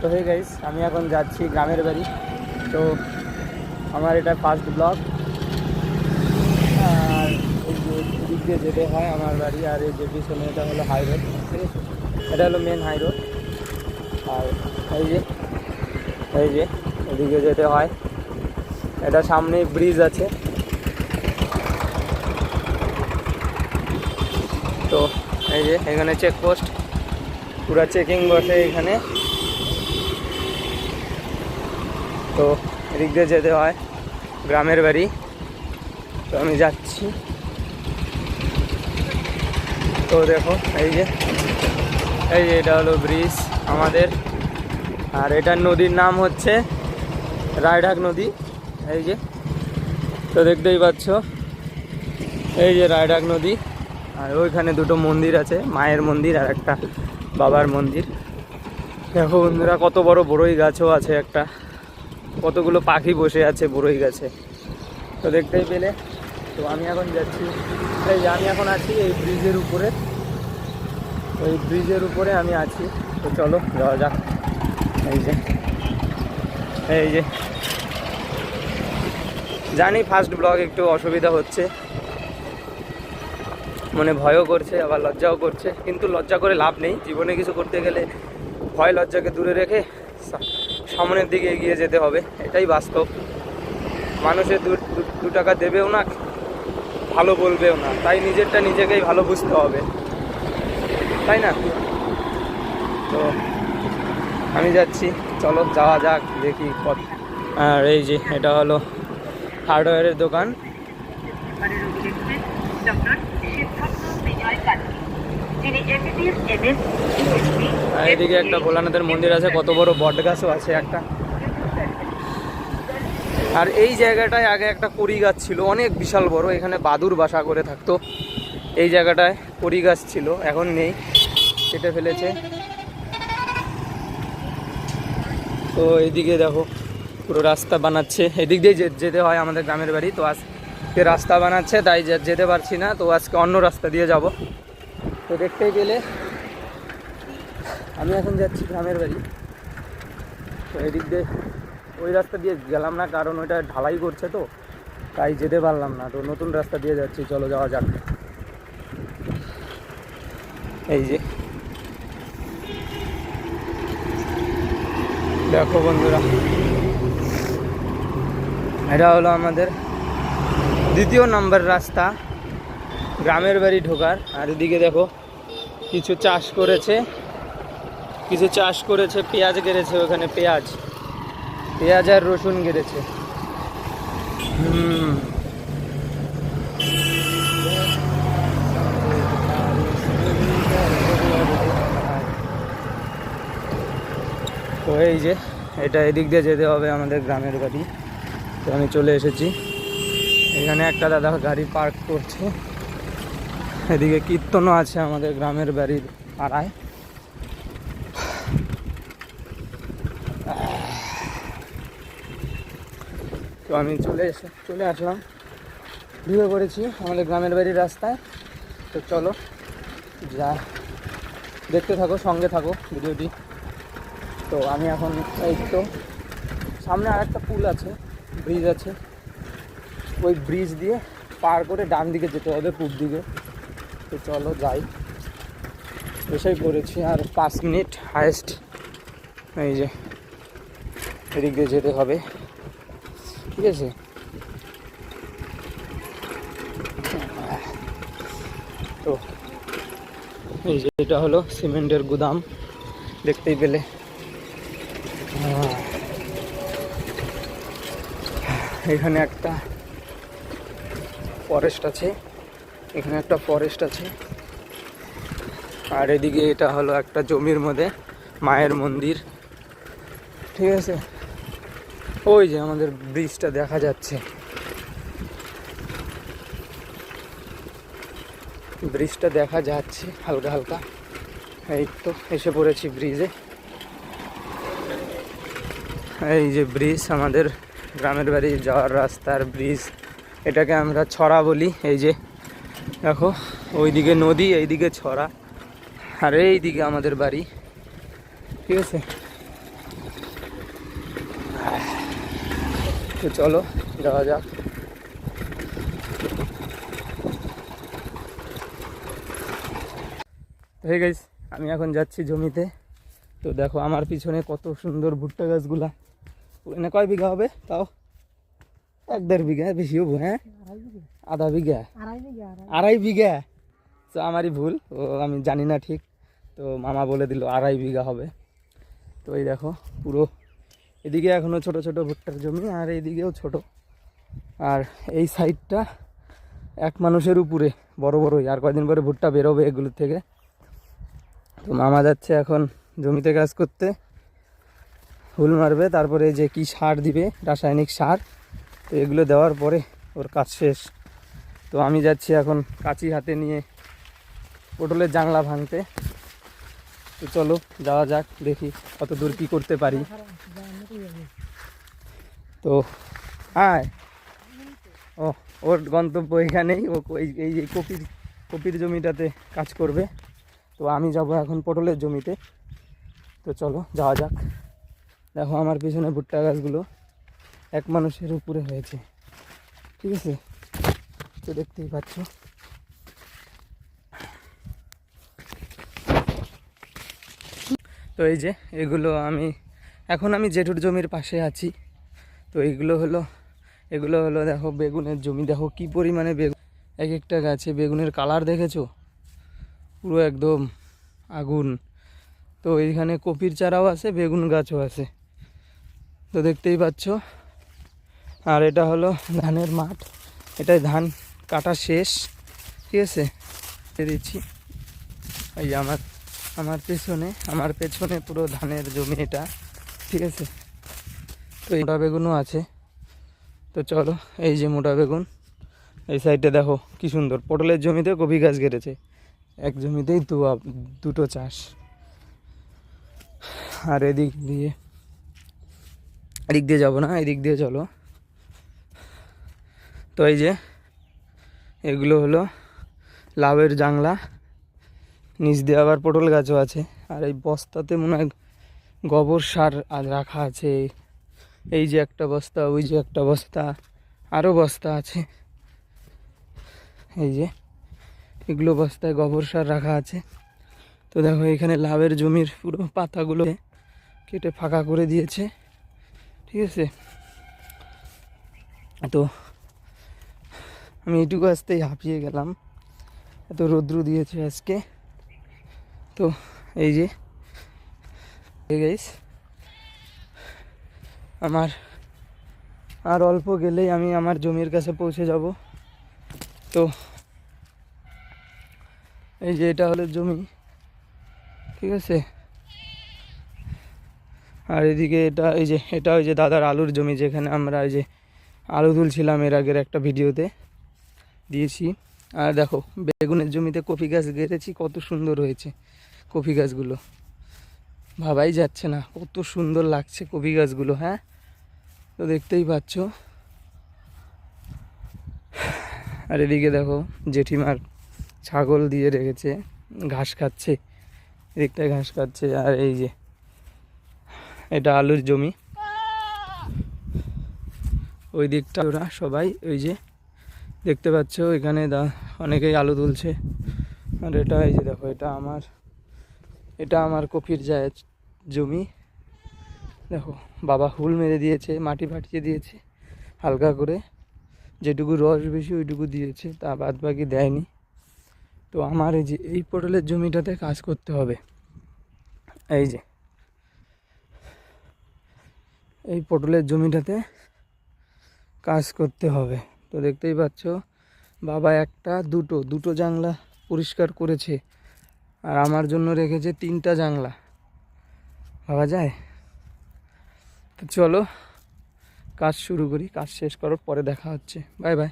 তো হয়ে গাইস আমি এখন যাচ্ছি গ্রামের বাড়ি। তো আমার এটা ফার্স্ট ব্লগ আর দিক দিয়ে যেতে হয় আমার বাড়ি, আর এই যে পিছনে এটা হলো হাই রোড ঠিক আছে? এটা হলো মেন হাই রোড আর এই যে এই যে এদিকে যেতে হয়। এটা সামনে ব্রিজ আছে। তো এই যে এখানে চেকপোস্ট পুরো চেকিং বসে এখানে। তো এদিক দিয়ে যেতে হয় গ্রামের বাড়ি। তো আমি যাচ্ছি। তো দেখো, এই যে এই যে এটা হলো ব্রিজ আমাদের। আর এটার নদীর নাম হচ্ছে রায়ঢাক নদী। এই যে, তো দেখতেই পাচ্ছ, এই যে রায়ডাক নদী। আর ওইখানে দুটো মন্দির আছে, মায়ের মন্দির আর একটা বাবার মন্দির। দেখো বন্ধুরা, কত বড় বড়ই গাছও আছে একটা। কতগুলো পাখি বসে আছে, বড়ই গাছে। তো দেখতেই পেলে। তো আমি এখন যাচ্ছি। আমি এখন আছি এই ব্রিজের উপরে। ওই ব্রিজের উপরে আমি আছি। তো চলো, যাওয়া যাক। এই যে। এই যে। জানি ফার্স্ট ব্লগ একটু অসুবিধা হচ্ছে। মনে ভয়ও করছে, আবার লজ্জাও করছে। কিন্তু লজ্জা করে লাভ নেই। জীবনে কিছু করতে গেলে ভয় লজ্জাকে দূরে রেখে সামনের দিকে এগিয়ে যেতে হবে, এটাই বাস্তব। মানুষের দু, দু- দু টাকা দেবেও না, ভালো বলবেও না। তাই নিজেরটা নিজেকেই ভালো বুঝতে হবে। তাই না? তো আমি যাচ্ছি, চলো যাওয়া যাক, দেখি কত। আর এই যে, এটা হলো হার্ডওয়্যারের দোকান। এদিকে একটা ভোলানাথের মন্দির আছে কত বড় বট গাছও আছে একটা। আর এই জায়গাটায় আগে একটা কড়ি গাছ ছিল অনেক বিশাল বড় এখানে বাদুর বাসা করে থাকতো। এই জায়গাটায় কড়ি গাছ ছিল এখন নেই কেটে ফেলেছে। তো এইদিকে দেখো পুরো রাস্তা বানাচ্ছে। এদিক দিয়ে যেতে হয় আমাদের গ্রামের বাড়ি তো আজকে রাস্তা বানাচ্ছে তাই যেতে পারছি না তো আজকে অন্য রাস্তা দিয়ে যাব। তো দেখতেই পেলে আমি এখন যাচ্ছি গ্রামের বাড়ি। তো এদিক দিয়ে ওই রাস্তা দিয়ে গেলাম না, কারণ ওইটা ঢালাই করছে তো, তাই যেতে পারলাম না। তো নতুন রাস্তা দিয়ে যাচ্ছি, চলো যাওয়া যাক। এই যে। দেখো বন্ধুরা, এটা হলো আমাদের দ্বিতীয় নম্বর রাস্তা, গ্রামের বাড়ি ঢোকার। আর এদিকে দেখো কিছু চাষ করেছে। কিছু চাষ করেছে পেঁয়াজ গেড়েছে ওখানে পেঁয়াজ। পেঁয়াজ আর রসুন গেড়েছে। হুম। তো এই যে এটা এদিক দিয়ে যেতে হবে আমাদের গ্রামের বাড়ি। তো আমি চলে এসেছি। এখানে একটা দাদা গাড়ি পার্ক করছে। এদিকে কীর্তনও আছে আমাদের গ্রামের বাড়ির পাড়ায়। তো আমি চলে এসে চলে আসলাম। ঢুকে পড়েছি আমাদের গ্রামের বাড়ির রাস্তায়। তো চলো, যা, দেখতে থাকো, সঙ্গে থাকো ভিডিওটি। তো আমি এখন এই তো, সামনে আর একটা পুল আছে, ব্রিজ আছে। ওই ব্রিজ দিয়ে পার করে ডান দিকে যেতে হবে পূব দিকে। তো চলো যাই। এসেই পড়েছি আর পাঁচ মিনিট হায়েস্ট এই যে, এদিক দিয়ে যেতে হবে। ঠিক আছে? তো, এই যে এটা হলো সিমেন্টের গুদাম, দেখতেই পেলে। এখানে একটা ফরেস্ট আছে। এখানে একটা ফরেস্ট আছে। আর এদিকে এটা হলো একটা জমির মধ্যে মায়ের মন্দির। ঠিক আছে? ওই যে আমাদের ব্রিজটা দেখা যাচ্ছে। ব্রিজটা দেখা যাচ্ছে হালকা হালকা। এই তো, এসে পড়েছি ব্রিজে এই যে ব্রিজ আমাদের গ্রামের বাড়ি যাওয়ার রাস্তার ব্রিজ এটাকে আমরা ছড়া বলি, এই যে দেখো, ওইদিকে নদী, এইদিকে ছড়া, আর এইদিকে আমাদের বাড়ি, ঠিক আছে? তো চলো, যাওয়া যাক। হয়ে গাইস আমি এখন যাচ্ছি জমিতে। তো দেখো, আমার পিছনে কত সুন্দর ভুট্টা গাছগুলা। কয় বিঘা হবে, তাও? এক দেড় বিঘা বেশি হব হ্যাঁ? আধা বিঘা? আড়াই বিঘা? তো আমারই ভুল, ও আমি জানি না ঠিক। তো মামা বলে দিল আড়াই বিঘা হবে। তো এই দেখো, পুরো এদিকে এখনও ছোট ছোট ভুট্টার জমি, আর এইদিকেও ছোট। আর এই সাইডটা এক মানুষের উপরে, বড় বড়ই। আর কয়দিন পরে ভুট্টা বেরোবে এগুলোর থেকে। তো মামা যাচ্ছে এখন জমিতে কাজ করতে। হুল মারবে, তারপরে যে কি সার দিবে, রাসায়নিক সার। তো এগুলো দেওয়ার পরে ওর কাজ শেষ। তো আমি যাচ্ছি এখন কাঁচি হাতে নিয়ে পটলের জাংলা ভাঙতে। তো চলো, যাওয়া যাক, দেখি কত দূর কী করতে পারি। তো, আয়। ও, ওর গন্তব্য এখানেই। ও এই এই কপির কপির জমিটাতে কাজ করবে। তো আমি যাব এখন পটলের জমিতে। তো চলো, যাওয়া যাক। দেখো আমার পিছনে ভুট্টা গাছগুলো। এক মানুষের উপরে হয়েছে। ঠিক আছে? তো দেখতেই পাচ্ছ। তো এই যে, এগুলো আমি, এখন আমি জেঠুর জমির পাশে আছি। তো এইগুলো হলো, এগুলো হলো দেখো বেগুনের জমি। দেখো কি পরিমাণে বেগুন। এক একটা গাছে বেগুনের কালার দেখেছ? পুরো একদম আগুন। তো এইখানে কপির চারাও আছে, বেগুন গাছও আছে। তো দেখতেই পাচ্ছ। আর এটা হলো ধানের মাঠ। এটাই ধান কাটা শেষ, ঠিক আছে? দিচ্ছি। এই আমার আমার পেছনে আমার পেছনে পুরো ধানের জমি এটা ঠিক আছে? তো এই মোটা বেগুনও আছে। তো চলো, এই যে মোটা বেগুন, এই সাইডে দেখো কি সুন্দর। পটলের জমিতে কপি গাছ গেড়েছে। এক জমিতেই দু, দুটো চাষ। আর এদিক দিয়ে এদিক দিয়ে যাব না, এদিক দিয়ে চলো। তো এই যে, এগুলো হলো লাভের জাংলা। নিচ দিয়ে আবার পটল গাছও আছে। আর এই বস্তাতে মনে হয় গোবর সার রাখা আছে। এই যে একটা বস্তা, ওই যে একটা বস্তা, আরও বস্তা আছে। এই যে, এগুলো বস্তায় গোবর সার রাখা আছে। তো দেখো, এখানে লাভের জমির পুরো পাতাগুলো কেটে ফাঁকা করে দিয়েছে। ঠিক আছে? তো আমি এইটুকু আসতেই হাঁপিয়ে গেলাম। এত রৌদ্র দিয়েছে আজকে। তো এই যে গাইস আমার আর অল্প গেলেই আমি আমার জমির কাছে পৌঁছে যাব। তো এই যে এটা হলো জমি, ঠিক আছে? আর এদিকে এটা, এই যে, এটা ওই যে দাদার আলুর জমি যেখানে আমরা ওই যে আলু তুলছিলাম এর আগের একটা ভিডিওতে। দিয়েছি। আর দেখো, বেগুনের জমিতে কফি গাছ গেড়েছি কত সুন্দর হয়েছে কফি গাছগুলো। ভাবাই যাচ্ছে না, কত সুন্দর লাগছে কফি গাছগুলো হ্যাঁ? তো দেখতেই পাচ্ছ। আর এদিকে দেখো, জেঠিমার ছাগল দিয়ে রেখেছে, ঘাস খাচ্ছে, এদিকটায় ঘাস খাচ্ছে, আর এই যে, এটা আলুর জমি। ওই দিকটা ওরা সবাই, ওই যে দেখতে পাচ্ছ, এখানে দা, অনেকেই আলু তুলছে। আর এটা এই যে দেখো, এটা আমার এটা আমার কপির যায় জমি। দেখো, বাবা হুল মেরে দিয়েছে, মাটি ফাটিয়ে দিয়েছে, হালকা করে। যেটুকু রস বেশি, ওইটুকু দিয়েছে, তা বাদ বাকি দেয়নি। তো আমার এই যে, এই পটলের জমিটাতে কাজ করতে হবে। এই যে, এই পটলের জমিটাতে কাজ করতে হবে। তো দেখতেই পাচ্ছ, বাবা একটা, দুটো দুটো জাংলা পরিষ্কার করেছে আর আমার জন্য রেখেছে তিনটা জাংলা ভাবা যায়? তো চলো, কাজ শুরু করি, কাজ শেষ করার পরে দেখা হচ্ছে। Bye bye.